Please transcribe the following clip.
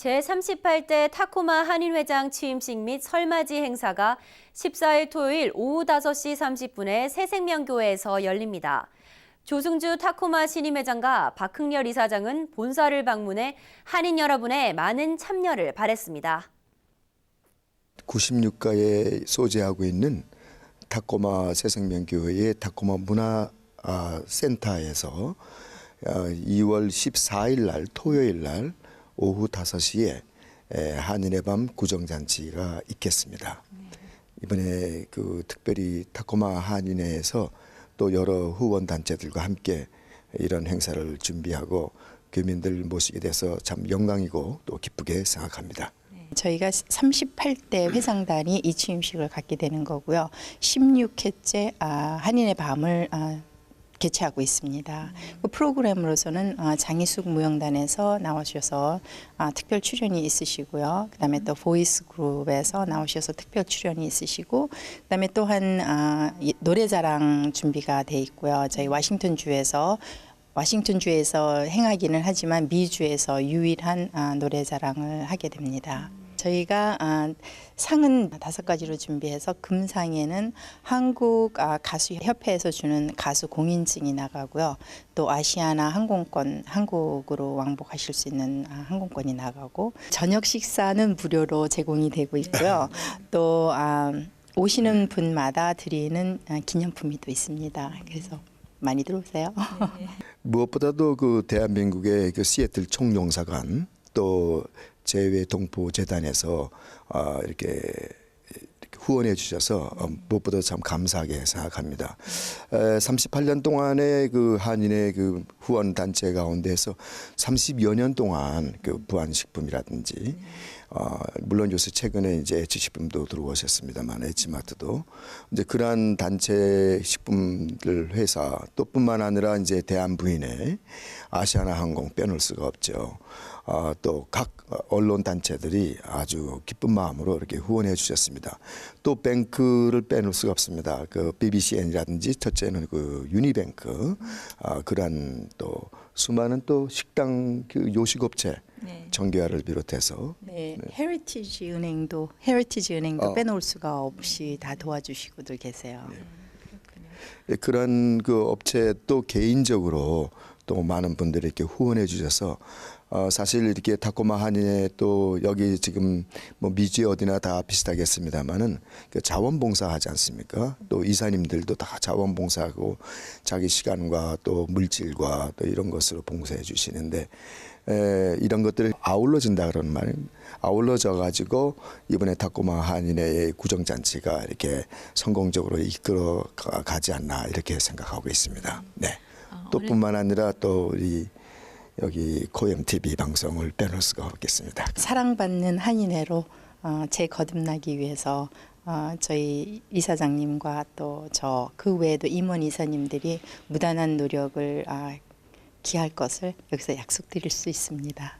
제38대 타코마 한인회장 취임식 및 설맞이 행사가 14일 토요일 오후 5시 30분에 새생명교회에서 열립니다. 조승주 타코마 신임회장과 박흥렬 이사장은 본사를 방문해 한인 여러분의 많은 참여를 바랬습니다. 96가에 소재하고 있는 타코마 새생명교회의 타코마 문화 아, 센터에서 2월 14일 날 토요일 날 오후 5시에 한인의 밤 구정잔치가 있겠습니다. 이번에 그 특별히 타코마 한인회에서 또 여러 후원 단체들과 함께 이런 행사를 준비하고 교민들 모시게 돼서 참 영광이고 또 기쁘게 생각합니다. 저희가 38대 회장단이 이 취임식을 갖게 되는 거고요. 16회째 아, 한인의 밤을 아, 개최하고 있습니다. 그 프로그램으로서는 아, 장희숙 무용단에서 나오셔서 아, 특별 출연이 있으시고요. 그 다음에 또 보이스 그룹에서 나오셔서 특별 출연이 있으시고, 그 다음에 또한 아, 이 노래자랑 준비가 돼 있고요. 저희 와싱턴 주에서 와싱턴 주에서 행하기는 하지만 미주에서 유일한 아, 노래자랑을 하게 됩니다. 저희가 아, 상은 다섯 가지로 준비해서 금상에는 한국 아, 가수 협회에서 주는 가수 공인증이 나가고요. 또 아시아나 항공권 한국으로 왕복하실 수 있는 아, 항공권이 나가고 저녁 식사는 무료로 제공이 되고 있고요. 또 아, 오시는 분마다 드리는 아, 기념품이 또 있습니다. 그래서 많이 들어오세요. 무엇보다도 그 대한민국의 그 시애틀 총영사관 또 제외 동포 재단에서 어, 이렇게 이렇게 후원해 주셔서 어, 무엇보다 참 감사하게 생각합니다. 에, 38년 동안의 그 한인의 그 후원 단체 가운데서 30여 년 동안 그 부안식품이라든지 어, 물론 요새 최근에 이제 지식품도 들어오셨습니다만 에치마트도 이제 그러한 단체 식품들 회사 또 뿐만 아니라 이제 대한부인의 아시아나 항공 빼놓을 수가 없죠. 어, 또 각 언론 단체들이 아주 기쁜 마음으로 이렇게 후원해 주셨습니다. 또 뱅크를 빼놓을 수가 없습니다. 그 BBCN이라든지 첫째는 그 유니뱅크 아, 그러한 또 수많은 또 식당 그 요식업체 정교화를 비롯해서 네, 헤리티지 은행도 헤리티지 은행도 어. 빼놓을 수가 없이 다 도와주시고들 계세요. 예, 그런 그 업체 또 개인적으로 또 많은 분들이 이렇게 후원해 주셔서 어, 사실 이렇게 타코마 한인에 또 여기 지금 뭐 미지 어디나 다 비슷하겠습니다만은 그 자원봉사하지 않습니까? 또 이사님들도 다 자원봉사하고 자기 시간과 또 물질과 또 이런 것으로 봉사해 주시는데 에, 이런 것들을 아울러진다 그러는 말은 아울러져 가지고 이번에 타코마 한인의 구정잔치가 이렇게 성공적으로 이끌어 가- 가지 않나 이렇게 생각하고 있습니다. 네. 또뿐만 아니라 또 우리 여기 코엠 TV 방송을 빼놓을 수가 없겠습니다. 사랑받는 한인회로 어, 재거듭나기 위해서 어, 저희 이사장님과 또 저 그 외에도 임원 이사님들이 무단한 노력을 아, 기할 것을 여기서 약속드릴 수 있습니다.